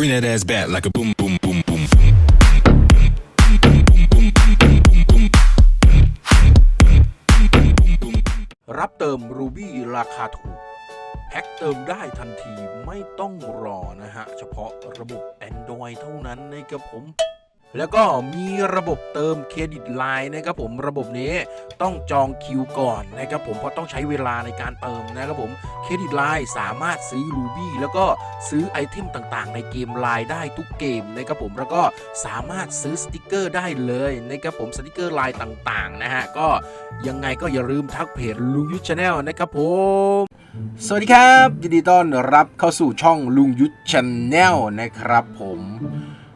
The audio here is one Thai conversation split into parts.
Bring that ass back like a boom, boom, boom, boom, boom. รับเติมรูบี้ราคาถูก แพ็คเติมได้ทันทีไม่ต้องรอนะฮะ เฉพาะระบบ Android เท่านั้นนะครับผม แล้วก็มีระบบเติมเครดิตไลน์นะครับผมระบบนี้ต้องจองคิวก่อนนะครับผมเพราะต้องใช้เวลาในการเติมนะครับผมเครดิตไลน์สามารถซื้อรูบี้แล้วก็ซื้อไอเทมต่างๆ ในเกมไลน์ได้ทุกเกมนะครับผมแล้วก็สามารถซื้อสติกเกอร์ได้เลยนะครับผมสติกเกอร์ไลน์ต่างๆนะฮะก็ยังไงก็อย่าลืมทักเพจลุงยุทธชาแนลนะครับผมสวัสดีครับยินดีต้อนรับเข้าสู่ช่องลุงยุทธชาแนลนะครับผม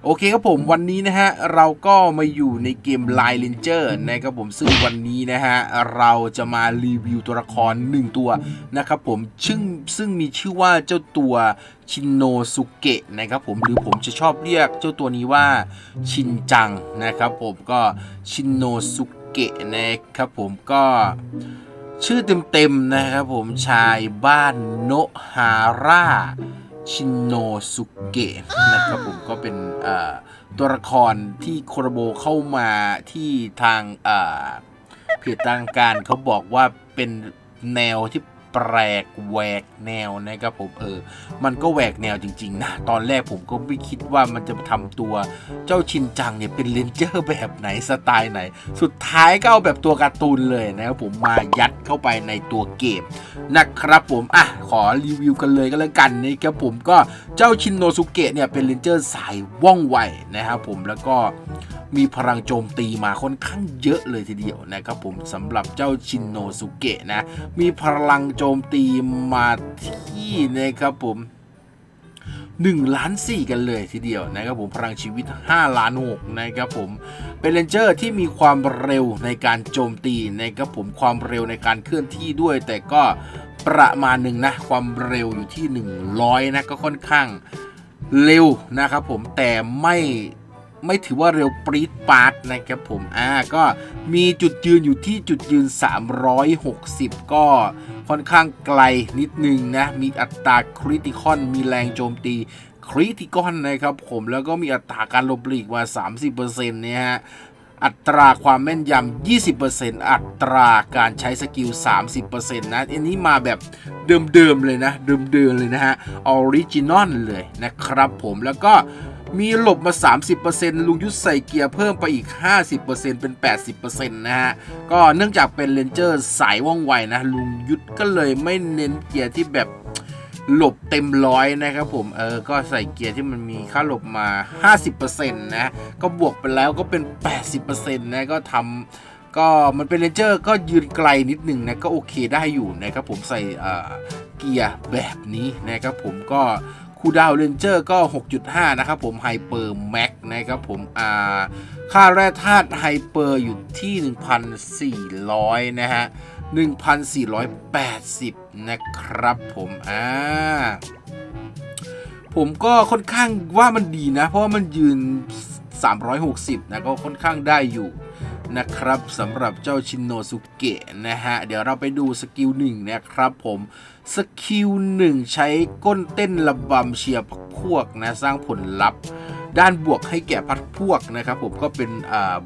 โอเคครับผมวันนี้นะฮะเราก็มาอยู่ในเกม Line Ranger นะครับผมซึ่งวันนี้นะฮะเราจะมารีวิวตัวละคร 1 ตัวนะครับผมซึ่งซึ่งมีชื่อว่าเจ้าตัวชินโนสุเกะนะครับผมหรือผมจะชอบเรียกเจ้าตัวนี้ว่าชินจังนะครับผมก็ชินโนสุเกะนะครับผมก็ชื่อเต็มๆนะครับผมชายบ้านโนฮาร่า ชินโนสุเกะนะครับผมก็เป็นตัวละครที่โคโรโบเข้ามาที่ทางเอ่อเพจทางการเขาบอกว่าเป็นแนวที่ แปลกแหวกแนวนะครับผมเออ มันก็แหวกแนวจริงๆนะ ตอนแรกผมก็ไม่คิดว่ามันจะทำตัวเจ้าชินจังเนี่ยเป็นเลนเจอร์แบบไหนสไตล์ไหน สุดท้ายก็เอาแบบตัวการ์ตูนเลยนะครับผมมายัดเข้าไปในตัวเกมนะครับผมอะขอรีวิวกันเลยก็แล้วกันนะครับผมก็เจ้าชินโนสุเกะเนี่ยเป็นเลนเจอร์สายว่องไวนะครับผมแล้วก็ มีพลังโจมตีมาค่อนข้างเยอะเลยทีเดียวนะครับผมสำหรับเจ้าชินโนสุเกะนะ มีพลังโจมตีมาที่นะครับผม1ล้าน4กันเลยทีเดียวนะครับผมพลังชีวิต 5 ล้าน6นะครับผมเป็นเลนเจอร์ที่มีความเร็วในการโจมตีนะครับผมความเร็วในการเคลื่อนที่ด้วย แต่ก็ประมาณหนึ่งนะความเร็วอยู่ที่ 100 นะก็ค่อนข้างเร็วนะครับผมแต่ไม่ ไม่ถือว่าเร็วปรี๊ดปาร์ตนะครับผมอ่าก็มีจุดยืนอยู่ที่จุดยืน 360 ก็ค่อนข้างไกลนิดนึงนะ มีอัตราคริติคอนมีแรงโจมตีคริติคอนนะครับผมแล้วก็มีอัตราการหลบหลีกมา 30%เนี่ยฮะอัตราความแม่นยำ 20%อัตราการใช้สกิล 30%นะ อันนี้มาแบบเดิมๆเลยนะ เดิมๆเลยนะฮะ ออริจินอลเลยนะครับผม แล้วก็ มีหลบมา 30%ลุงยุทธใส่เกียร์เพิ่มไปอีก 50%เป็น 80%นะฮะ ก็เนื่องจากเป็นเลนเจอร์สายว่องไวนะ ลุงยุทธก็เลยไม่เน้นเกียร์ที่แบบหลบเต็มร้อยนะครับผม เออ ก็ใส่เกียร์ที่มันมีค่าหลบมา 50%นะ ก็บวกไปแล้วก็เป็น 80%นะ ก็ทำก็มันเป็นเลนเจอร์ก็ยืนไกลนิดหนึ่งนะก็โอเคได้อยู่นะครับผมใส่เอ่อเกียร์แบบนี้นะครับผมก็ คูดาวเลนเจอร์ก็ 6.5 นะครับผมไฮเปอร์แม็กนะครับผมอ่าค่าแร่ธาตุไฮเปอร์อยู่ที่ 1,400 นะฮะ 1,480 นะครับผมอ่าผมก็ค่อนข้างว่ามันดีนะ เพราะว่ามันยืน 360 นะ ก็ค่อนข้างได้อยู่ นะครับสำหรับเจ้าชินโนสุเกะนะฮะ เดี๋ยวเราไปดูสกิลหนึ่งนะครับผมสกิลหนึ่งใช้ก้นเต้นระบำเชียร์พวกนะ สร้างผลลัพธ์ ด้านบวกให้แก่พัดพวกนะครับผมก็เป็น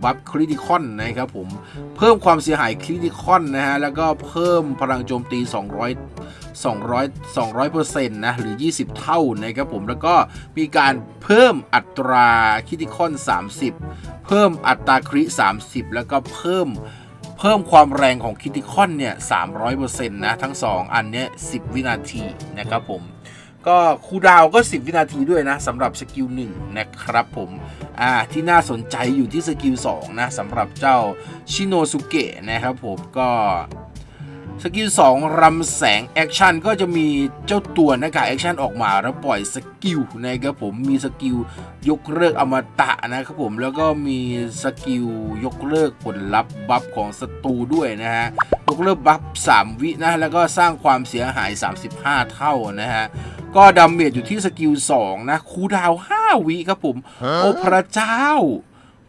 บัฟคริติคอนนะครับผมเพิ่มความเสียหายคริติคอนนะฮะแล้วก็เพิ่มพลังโจมตี 200 200 200%นะหรือ 20 เท่านะครับผมแล้วก็มีการเพิ่มอัตราคริติคอน 30 เพิ่มอัตราคริ 30 แล้วก็เพิ่มเพิ่มความแรงของคิติคอนเนี่ย300%นะ ทั้ง 2 อันเนี้ย10 วินาทีนะครับผม ก็คูดาวก็ 10 วินาทีด้วยนะสำหรับสกิล1นะครับผมอ่าที่น่าสนใจอยู่ที่สกิล2นะสำหรับเจ้าชิโนสุเกะนะครับผมก็สกิล2รำแสงแอคชั่นก็จะมีเจ้าตัวหน้ากากแอคชั่นออกมาแล้วปล่อยสกิลนะครับผมมีสกิลยกเลิกอมตะนะครับผมแล้วก็มีสกิลยกเลิกผลลัพธ์บัฟของศัตรูด้วยนะฮะยกเลิกบัฟ3วินะแล้วก็สร้างความเสียหาย 35 เท่านะฮะ ก็ดาเมจอยู่ที่สกิล2นะคูลดาวน์5วิครับผม โอ้พระเจ้า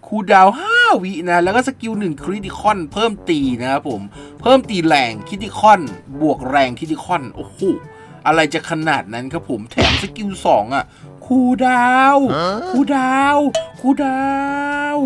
คูลดาวน์5วินะ แล้วก็สกิล1คริติคอนเพิ่มตีนะครับผม เพิ่มตีแรงคริติคอน บวกแรงคริติคอน โอ้โห อะไรจะขนาดนั้นครับผม แถมสกิลสองอะคูลดาวน์คูลดาวน์คูลดาว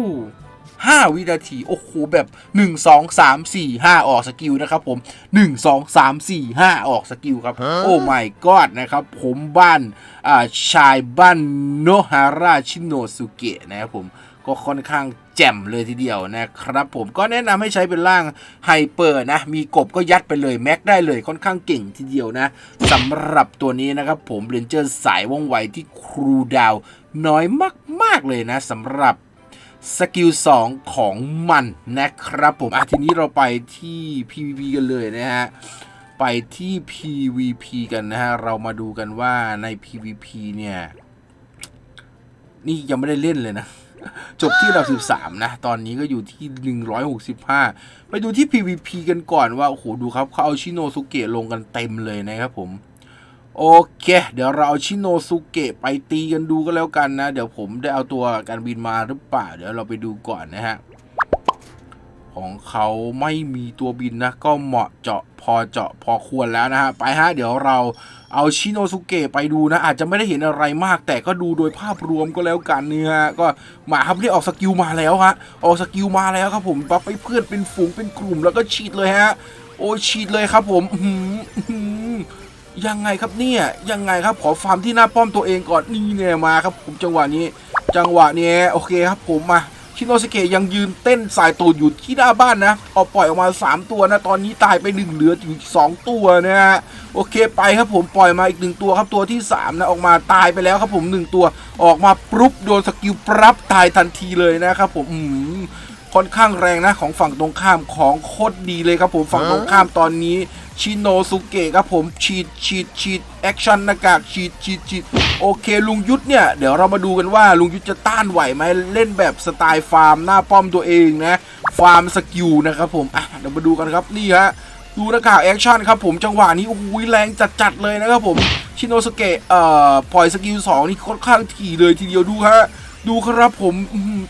น์ห้าวินาที โอ้โห แบบ 1 2 3 4 5 ออกสกิลนะครับผม 1 2 3 4 5 ออกสกิลครับ โอ้ my god นะครับผมบ้านอ่าชายบ้านโนฮาราชิโนสุเกะนะครับผมก็ค่อนข้างแจ่มเลยทีเดียวนะครับผมก็แนะนำให้ใช้เป็นร่างไฮเปอร์นะ มีกบก็ยัดไปเลยแม็กได้เลยค่อนข้างเก่งทีเดียวนะสำหรับตัวนี้นะครับผมเรนเจอร์สายว่องไวที่ครูดาวน้อยมาก ๆ เลยนะสำหรับ สกิล 2 ของมันนะครับผมอะทีนี้เราไปที่ PVP กันเลยนะฮะ ไปที่ PVP กันนะฮะ เรามาดูกันว่าใน PVP เนี่ย นี่ยังไม่ได้เล่นเลยนะ จบที่ระดับ13 นะ ตอนนี้ก็อยู่ที่ 165 ไปดูที่ PVP กันก่อนว่า โอ้โห ดูครับเขาเอาชิโนสุเกะลงกันเต็มเลยนะครับผม โอเค เดี๋ยวเราเอาชิโนสุเกะไปตีกันดูก็แล้วกันนะ เดี๋ยวผมได้เอาตัวการบินมาหรือเปล่า เดี๋ยวเราไปดูก่อนนะฮะ ของเขาไม่มีตัวบินนะ ก็เหมาะเจาะพอเจาะพอควรแล้วนะฮะ ไปฮะ เดี๋ยวเราเอาชิโนสุเกะไปดูนะ อาจจะไม่ได้เห็นอะไรมาก แต่ก็ดูโดยภาพรวมก็แล้วกันเนี่ยฮะ ก็มาครับที่ออกสกิลมาแล้วฮะ ออกสกิลมาแล้วครับผมปั๊บไปเพื่อนเป็นฝูงเป็นกลุ่มแล้วก็ฉีดเลยฮะ โอ้ฉีดเลยครับผมอื ยังไงครับเนี่ยยังไงครับขอฟาร์มที่หน้าป้อมตัวเองก่อนนี่เนี่ยมาครับผมจังหวะนี้ จังหวะนี้โอเคครับผมมาชิโนสเกะยังยืนเต้นสายตูดอยู่ที่หน้าบ้านนะเอาปล่อยออกมา 3 ตัวนะ ตอนนี้ตายไป 1 เหลืออยู่อีก2ตัวนะฮะโอเคไปครับผมปล่อยมาอีกหนึ่งตัวครับตัวที่ 3 นะออกมาตายไปแล้วครับผม 1 ตัวออกมาปุ๊บโดนสกิลปรับตายทันทีเลยนะครับผมอืมค่อนข้างแรงนะของฝั่งตรงข้ามของโคตรดีเลยครับผมฝั่งตรงข้ามตอนนี้ ชิโนสุเกะครับผมฉีดฉีดฉีดแอคชั่นหน้ากากฉีดฉีดฉีดโอเคลุงยุทธเนี่ย เดี๋ยวเรามาดูกันว่าลุงยุทธจะต้านไหวไหมเล่นแบบสไตล์ฟาร์มหน้าป้อมตัวเองนะ ฟาร์มสกิลนะครับผมอะเดี๋ยวมาดูกันครับนี่ฮะดูหน้ากากแอคชั่นครับผมจังหวะนี้โอ้โหแรงจัดๆเลยนะครับผมชิโนสเกะเอ่อปล่อยสกิลสองนี่ค่อนข้างถี่เลยทีเดียวดูฮะดูครับผม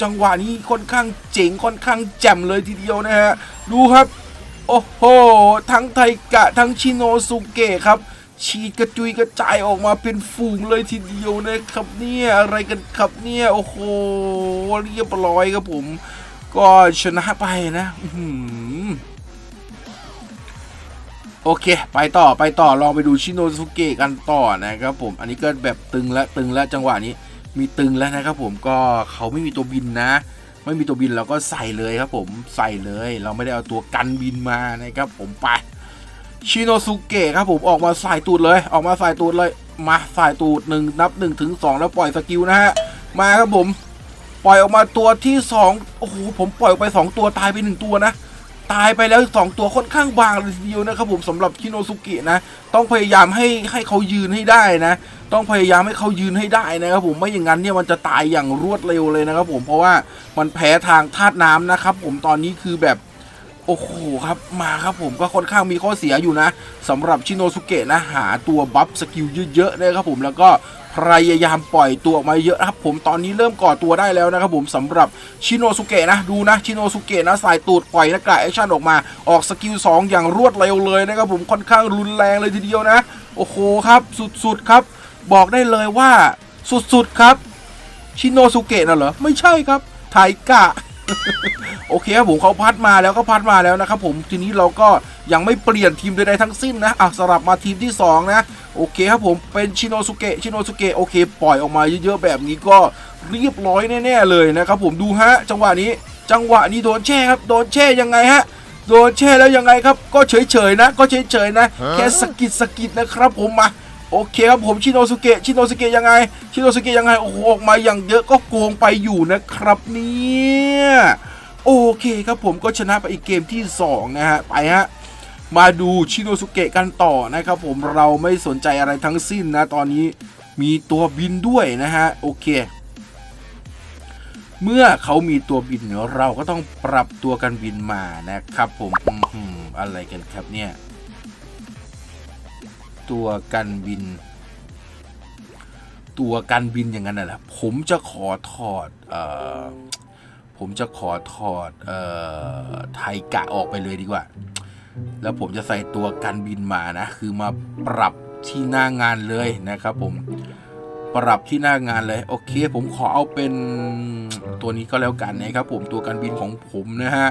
จังหวะนี้ค่อนข้างเจ๋งค่อนข้างแจ่มเลยทีเดียวนะฮะดูครับ โอ้โห ทั้งไทกะ ทั้งชิโนสุเกะครับ ฉีดกระจุยกระจายออกมาเป็นฝูงเลยทีเดียวนะครับเนี่ยอะไรกันครับเนี่ยโอ้โหเรียบร้อยครับผม ก็ชนะไปนะโอเค ไปต่อไปต่อลองไปดูชิโนสุเกะกันต่อนะครับผม อันนี้ก็แบบตึงและตึงและจังหวะนี้มีตึงแล้วนะครับผมก็เขาไม่มีตัวบินนะ ไม่มีตัวบินเราก็ใส่เลยครับผมใส่เลยเราไม่ได้เอาตัวกันบินมานะครับผมไปชิโนสุเกะครับผมออกมาใส่ตูดเลย ออกมาใส่ตูดเลยมาใส่ตูดหนึ่งนับหนึ่งถึงสองแล้วปล่อยสกิลนะฮะมาครับผม ปล่อยออกมาตัวที่สองโอ้โหผมปล่อยออกไปสองตัวตายไปหนึ่งตัวนะ ตายไปแล้วสองตัวค่อนข้างบางเลยทีเดียวนะครับผมสำหรับคิโนซุกินะ ต้องพยายามให้ให้เขายืนให้ได้นะ ต้องพยายามให้เขายืนให้ได้นะครับผมไม่อย่างนั้นเนี่ยมันจะตายอย่างรวดเร็วเลยนะครับผมเพราะว่ามันแพ้ทางธาตุน้ำนะครับผมตอนนี้คือแบบ โอ้โหครับมาครับผมก็ค่อนข้างมีข้อเสียอยู่นะสำหรับชิโนสุเกะนะหาตัวบัฟสกิลเยอะๆนะครับผมแล้วก็พยายามปล่อยตัวมาเยอะนะครับผมตอนนี้เริ่มก่อตัวได้แล้วนะครับผมสำหรับชิโนสุเกะนะดูนะชิโนสุเกะนะสายตูดปล่อยหน้ากากแอคชั่นออกมาออกสกิล2อย่างรวดเร็วเลยนะครับผมค่อนข้างรุนแรงเลยทีเดียวนะ โอ้โหครับสุดๆครับ บอกได้เลยว่าสุดๆครับชิโนสุเกะน่ะเหรอไม่ใช่ครับไทกะ โอเคครับผมเขาพัดมาแล้วก็พัดมาแล้วนะครับผมทีนี้เราก็ยังไม่เปลี่ยนทีมใดๆทั้งสิ้นนะอะสลับมาทีมที่ 2 นะ โอเคครับผมเป็นชิโนสุเกะชิโนสุเกะโอเค ปล่อยออกมาเยอะๆแบบนี้ก็เรียบร้อยแน่ๆเลยนะครับผมดูฮะ จังหวะนี้จังหวะนี้โดนแช่ครับโดนแช่ยังไงฮะโดนแช่แล้วยังไงครับ ก็เฉยๆนะ ก็เฉยๆนะ แค่สะกิดสะกิดนะครับผมมา โอเคครับผมชิโนสุเกะชิโนสุเกะยังไงชิโนสุเกะยังไงโอ้โหออกมาอย่างเยอะก็โกงไปอยู่นะครับเนี่ยโอเคครับผมก็ชนะไปอีกเกมที่ 2 นะฮะไปฮะมาดูชิโนสุเกะกันต่อนะครับผมเราไม่สนใจอะไรทั้งสิ้นนะตอนนี้มีตัวบินด้วยนะฮะโอเค เมื่อเขามีตัวบินเราก็ต้องปรับตัวกันบินมานะครับผมอื้อหืออะไรกันครับเนี่ย ตัวกันบิน ตัวกันบินอย่างนั้นน่ะแหละผมจะขอถอดเอ่อผมจะขอถอดเอ่อไทกะออกไปเลยดีกว่า แล้วผมจะใส่ตัวกันบินมานะ คือมาปรับที่หน้างานเลยนะครับผมปรับที่หน้างานเลย โอเค ผมขอเอาเป็นตัวนี้ก็แล้วกันนะครับผมตัวการบินของผมนะฮะ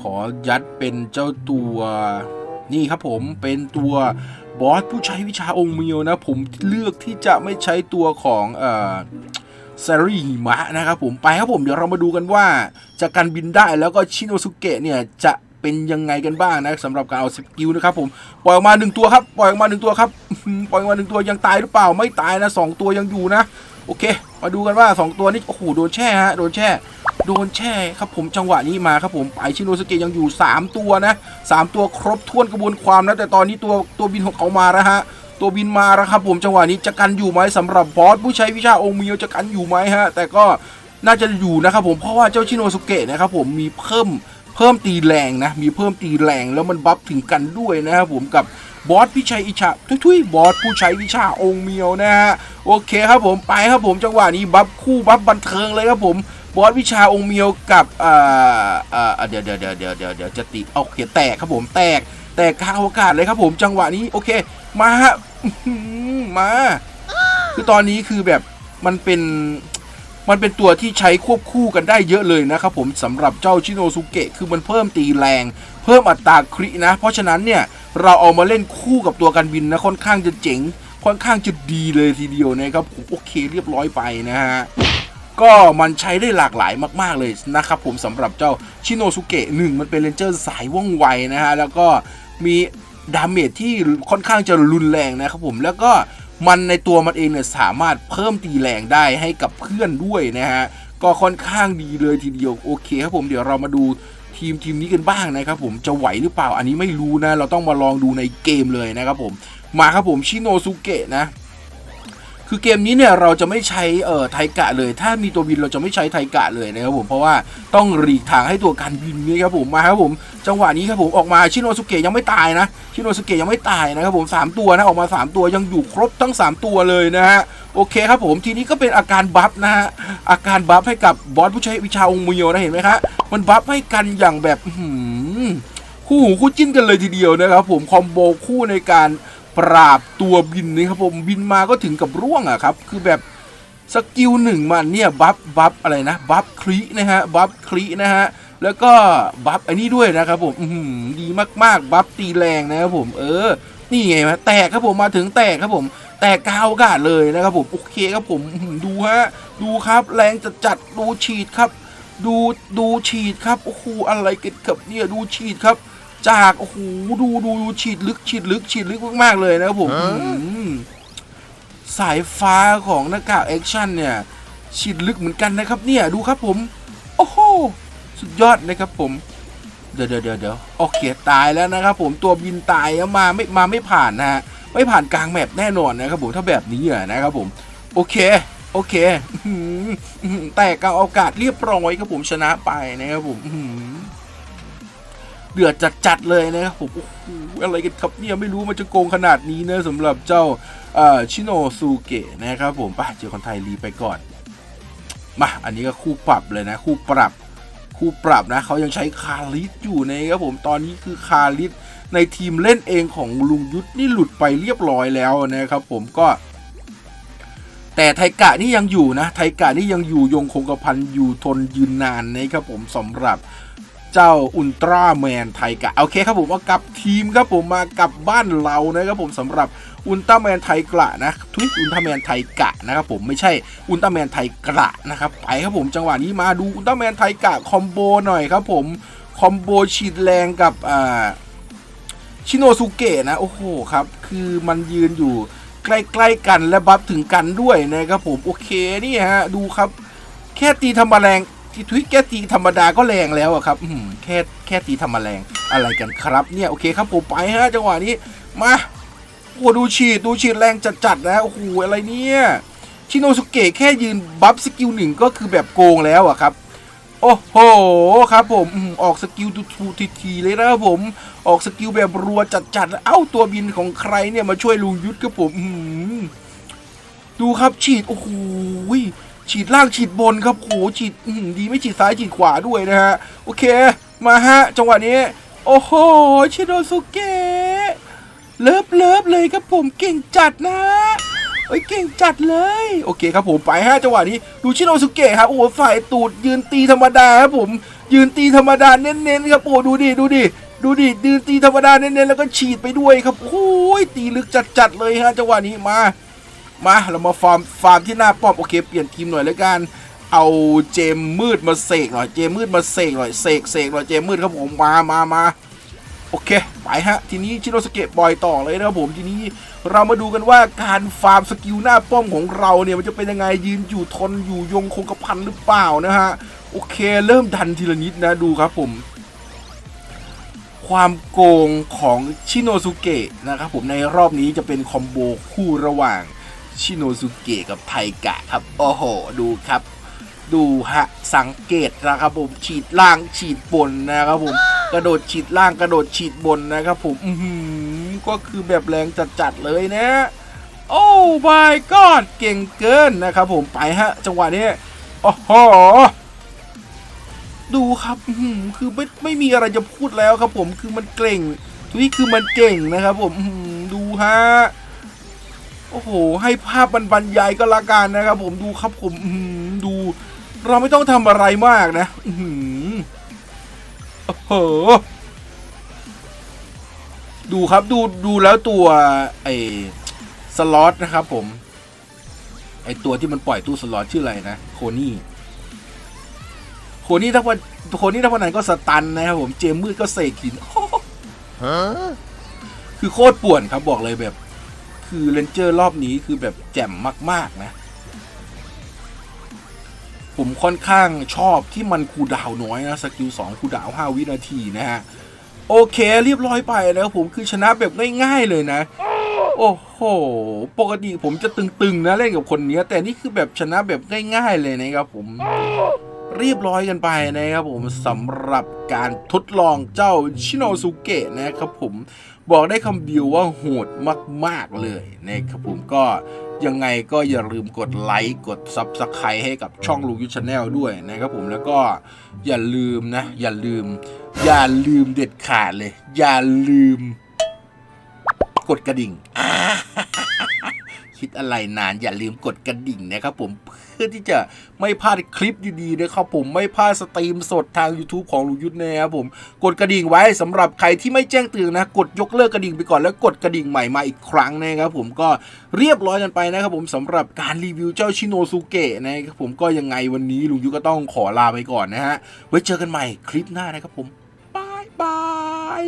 ขอยัดเป็นเจ้าตัว นี่ครับผมเป็นตัวบอสผู้ใช้วิชาองค์เมียวนะ ผมเลือกที่จะไม่ใช้ตัวของเอ่อซาริหิมะนะครับผมไปครับผมเดี๋ยวเรามาดูกันว่าจะการบินได้แล้วก็ชิโนสุเกะเนี่ยจะเป็นยังไงกันบ้างนะสำหรับการเอาสกิลนะครับผมปล่อยออกมาหนึ่งตัวครับปล่อยออกมาหนึ่งตัวครับปล่อยออกมาหนึ่งตัวยังตายหรือเปล่าไม่ตายนะสองตัวยังอยู่นะ โอเค มาดูกันว่า 2 ตัวนี้โอ้โหโดนแช่ฮะโดนแช่ โดนแช่ครับผมจังหวะนี้มาครับผมไปชิโนสเกะยังอยู่ 3 ตัวนะ 3 ตัวครบถ้วนกระบวนความนะแต่ตอนนี้ตัวตัวบินของเขามาแล้วฮะตัวบินมาแล้วครับผมจังหวะนี้จะกันอยู่ไหมสำหรับบอสผู้ใช้วิชาองค์เมียวจะกันอยู่ไหมฮะ แต่ก็น่าจะอยู่นะครับผมเพราะว่าเจ้าชิโนสุเกะนะครับผมมีเพิ่มเพิ่มตีแรงนะ มีเพิ่มตีแรงแล้วมันบัฟถึงกันด้วยนะครับผมกับบอสพี่ชัยอิชาทุยๆบอสผู้ใช้วิชาองค์เมียวนะฮะโอเคครับผมไปครับผมจังหวะนี้บัฟคู่บัฟบันเทิงเลยครับผม บอสวิชาองค์เมียวกับเอ่อเอ่อเดี๋ยวเดี๋ยวเดี๋ยวเดี๋ยวเดี๋ยวเดี๋ยวจะติโอเคแตกครับผมแตก แตกคาอากาศเลยครับผมจังหวะนี้โอเค มาฮะมา คือตอนนี้คือแบบมันเป็นมันเป็นตัวที่ใช้ควบคู่กันได้เยอะเลยนะครับผมสำหรับเจ้าชิโนสุเกะคือมันเพิ่มตีแรง เพิ่มอัตราครินะ เพราะฉะนั้นเนี่ยเราเอามาเล่นคู่กับตัวการบินนะค่อนข้างจะเจ๋งค่อนข้างจะดีเลยทีเดียวนะครับผมโอเคเรียบร้อยไปนะฮะ ก็มันใช้ได้หลากหลายมาก ๆ เลยนะครับผมสำหรับเจ้าชิโนสุเกะหนึ่งมันเป็นเรนเจอร์สายว่องไวนะฮะ แล้วก็มีดาเมจที่ค่อนข้างจะรุนแรงนะครับผมแล้วก็มันในตัวมันเองเนี่ยสามารถเพิ่มตีแรงได้ให้กับเพื่อนด้วยนะฮะ ก็ค่อนข้างดีเลยทีเดียวโอเคครับผมเดี๋ยวเรามาดูทีมทีมนี้กันบ้างนะครับผมจะไหวหรือเปล่าอันนี้ไม่รู้นะ เราต้องมาลองดูในเกมเลยนะครับผมมาครับผมชิโนสุเกะนะ คือเกมนี้เนี่ยเราจะไม่ใช้เอ่อไทกะเลย ถ้ามีตัวบินเราจะไม่ใช้ไทกะเลยนะครับผมเพราะว่าต้องหลีกทางให้ตัวการบินนี่ครับผมมาครับผมจังหวะนี้ครับผมออกมาชิโนสุเกะยังไม่ตายนะชิโนสุเกะยังไม่ตายนะครับผมสามตัวนะออกมาสามตัวยังอยู่ครบทั้งสามตัวเลยนะฮะโอเคครับผมทีนี้ก็เป็นอาการบัฟนะฮะอาการบัฟให้กับบอสผู้ใช้วิชาองค์มือนะเห็นไหมครับมันบัฟให้กันอย่างแบบคู่หูคู่จิ้นกันเลยทีเดียวนะครับผมคอมโบคู่ในการ ปราบตัวบินนี่ครับผมบินมาก็ถึงกับร่วงอะครับ คือแบบสกิลหนึ่งมันเนี่ยบัฟบัฟอะไรนะบัฟคลีนะฮะบัฟคลีนะฮะแล้วก็บัฟอันนี้ด้วยนะครับผมอื้อหือดีมากๆ บัฟตีแรงนะครับผมเออ นี่ไงมาแตกครับผมมาถึงแตกครับผม แตกกาวกาศเลยนะครับผมโอเคครับผมดูฮะดูครับแรงจัดจัดดูฉีดครับ ดูดูฉีดครับโอ้โหอะไรกันครับเนี่ยดูฉีดครับ จากโอ้โหดูดูดูฉีดลึกฉีดลึกฉีดลึกมากๆเลยนะครับผมอืมสายฟ้าของหน้ากากแอคชั่นเนี่ยฉีดลึกเหมือนกันนะครับเนี่ยดูครับผมโอ้โหสุดยอดนะครับผมเดี๋ยวเดี๋ยวเดี๋ยวเดี๋ยวโอเคตายแล้วนะครับผมตัวบินตายแล้วมาไม่มาไม่ผ่านนะฮะไม่ผ่านกลางแมปแน่นอนนะครับผมถ้าแบบนี้อะนะครับผมโอเคโอเคอื้อหืออื้อหือแต่กลางอากาศเรียบร้อยครับผมชนะไปนะครับผมอื้อหือ เดือดจัดๆเลยนะครับผมโอ้โหอะไรกันครับเนี่ยไม่รู้มันจะโกงขนาดนี้นะสำหรับเจ้าชิโนซูเกะนะครับผมไปเจอคนไทยรีไปก่อน มา อันนี้ก็คู่ปรับเลยนะ คู่ปรับคู่ปรับนะเขายังใช้คาริสอยู่นะครับผมตอนนี้คือคาริสในทีมเล่นเองของลุงยุทธนี่หลุดไปเรียบร้อยแล้วนะครับผมก็ แต่ไทกะนี่ยังอยู่นะ ไทกะนี่ยังอยู่ยงคงกระพันอยู่ทนยืนนานนะครับผมสำหรับ เจ้าอุลตร้าแมนไทกะโอเคครับผมมากับทีมครับผมมากับบ้านเรานะครับผมสำหรับอุลตร้าแมนไทกะนะทุยอุลตร้าแมนไทกะนะครับผมไม่ใช่อุลตร้าแมนไทกะนะครับไปครับผมจังหวะนี้มาดูอุลตร้าแมนไทกะคอมโบหน่อยครับผมคอมโบฉีดแรงกับอ่าชิโนสุเกะนะโอ้โหครับคือมันยืนอยู่ใกล้ๆกันและบัฟถึงกันด้วยนะครับผมโอเคนี่ฮะดูครับ แค่ตีธรรมแรง ที่ทวิตแค่ตีธรรมดาก็แรงแล้วอะครับแค่แค่ตีธรรมแรงอะไรกันครับเนี่ยโอเคครับผมไปฮะจังหวะนี้มาโอ้ดูฉีดดูฉีดแรงจัดๆนะโอ้โหอะไรเนี่ยชิโนสุเกะแค่ยืนบัฟสกิลหนึ่งก็คือแบบโกงแล้วอะครับโอ้โหครับผมออกสกิลทูทีทีเลยนะครับผมออกสกิลแบบรัวจัดๆแล้วเอ้าตัวบินของใครเนี่ยมาช่วยลุงยุทธครับผมดูครับฉีดโอ้โห ฉีดล่างฉีดบนครับโอ้โหฉีดดีไม่ฉีดซ้ายฉีดขวาด้วยนะฮะ โอเค มาฮะ จังหวะนี้ โอ้โห ชิโนสุเกะเลิฟเลิฟเลยครับผมเก่งจัดนะเอ้ยเก่งจัดเลย โอเคครับผมไปฮะจังหวะนี้ดูชิโนสุเกะครับโอ้โหฝ่ายตูดยืนตีธรรมดาครับผม ยืนตีธรรมดาเน้นๆครับโอ้ดูดิดูดิดูดิยืนตีธรรมดาเน้นๆแล้วก็ฉีดไปด้วยครับโอ้ยตีลึกจัดๆเลยฮะจังหวะนี้มา มาเรามาฟาร์มฟาร์มที่หน้าป้อมโอเคเปลี่ยนทีมหน่อยแล้วกันเอาเจมมืดมาเสกหน่อยเจมมืดมาเสกหน่อยเสกเสกหน่อยเจมมืดครับผมมามามาโอเคไปฮะทีนี้ชิโนสเกะปล่อยต่อเลยนะครับผมทีนี้เรามาดูกันว่าการฟาร์มสกิลหน้าป้อมของเราเนี่ยมันจะเป็นยังไงยืนอยู่ทนอยู่ยงคงกระพันหรือเปล่านะฮะโอเคเริ่มดันทีละนิดนะดูครับผม ความโกงของชิโนสุเกะนะครับผมในรอบนี้จะเป็นคอมโบคู่ระหว่าง ชิโนสุเกะกับไทกะครับ โอ้โห ดูครับ ดูฮะ สังเกตนะครับผม ฉีดล่างฉีดบนนะครับผม กระโดดฉีดล่างกระโดดฉีดบนนะครับผม อือหือก็คือแบบแรงจัดๆเลยนะ โอ้ my god เก่งเกินนะครับผม ไปฮะ จังหวะนี้ โอ้โหดูครับอือหือคือไม่ไม่มีอะไรจะพูดแล้วครับผม คือมันเก่งทุกที่คือมันเก่งนะครับผมอือหือดูฮะ โอ้โห ให้ภาพมันบรรยายก็แล้วกันนะครับ ผมดูครับผมอื้อหือดู เราไม่ต้องทำอะไรมากนะอื้อหือโอ้โหดูครับดูดูแล้วตัวไอ้สล็อตนะครับผม ไอ้ตัวที่มันปล่อยตู้สล็อตชื่ออะไรนะโคนี่โคนี่ทั้งวันโคนี่ทั้งวันนั้นก็สตันนะครับผมเจมมืดก็เสกหินคือโคตรป่วนครับบอกเลยแบบ คือเลนเจอร์รอบนี้คือแบบแจ่มมาก ๆ นะ ผมค่อนข้างชอบที่มันคูดาวน้อยนะ สกิล2คูดาว 5 วินาทีนะฮะ โอเคเรียบร้อยไปแล้วผมคือชนะแบบง่ายๆเลยนะ โอ้โห ปกติผมจะตึง ๆ นะ เล่นกับคนเนี้ยแต่นี่คือแบบชนะแบบง่ายๆเลยนะครับผมเรียบร้อยกันไปนะครับผมสำหรับการทดลองเจ้าชิโนสุเกะนะครับผม บอกได้คำเดียวว่าโหดมาก ๆ เลยนะครับผมก็ยังไงก็อย่าลืมกดไลค์กดซับสไครต์ให้กับช่องลูกยูชาแนลด้วยนะครับผมแล้วก็อย่าลืมนะ อย่าลืม อย่าลืมเด็ดขาดเลย อย่าลืม กดกระดิ่ง คิดอะไรนาน อย่าลืมกดกระดิ่งนะครับผมเพื่อที่จะไม่พลาดคลิปดีๆนะครับผมไม่พลาดสตรีมสดทาง YouTube ของลุงยุทธนะครับผมกดกระดิ่งไว้สำหรับใครที่ไม่แจ้งเตือนนะ กดยกเลิกกระดิ่งไปก่อนแล้วกดกระดิ่งใหม่มาอีกครั้งนะครับผมก็เรียบร้อยกันไปนะครับผมสำหรับการรีวิวเจ้าชิโนซูเกะนะครับผมก็ยังไงวันนี้ลุงยุทธก็ต้องขอลาไปก่อนนะฮะไว้เจอกันใหม่คลิปหน้านะครับผมบายบาย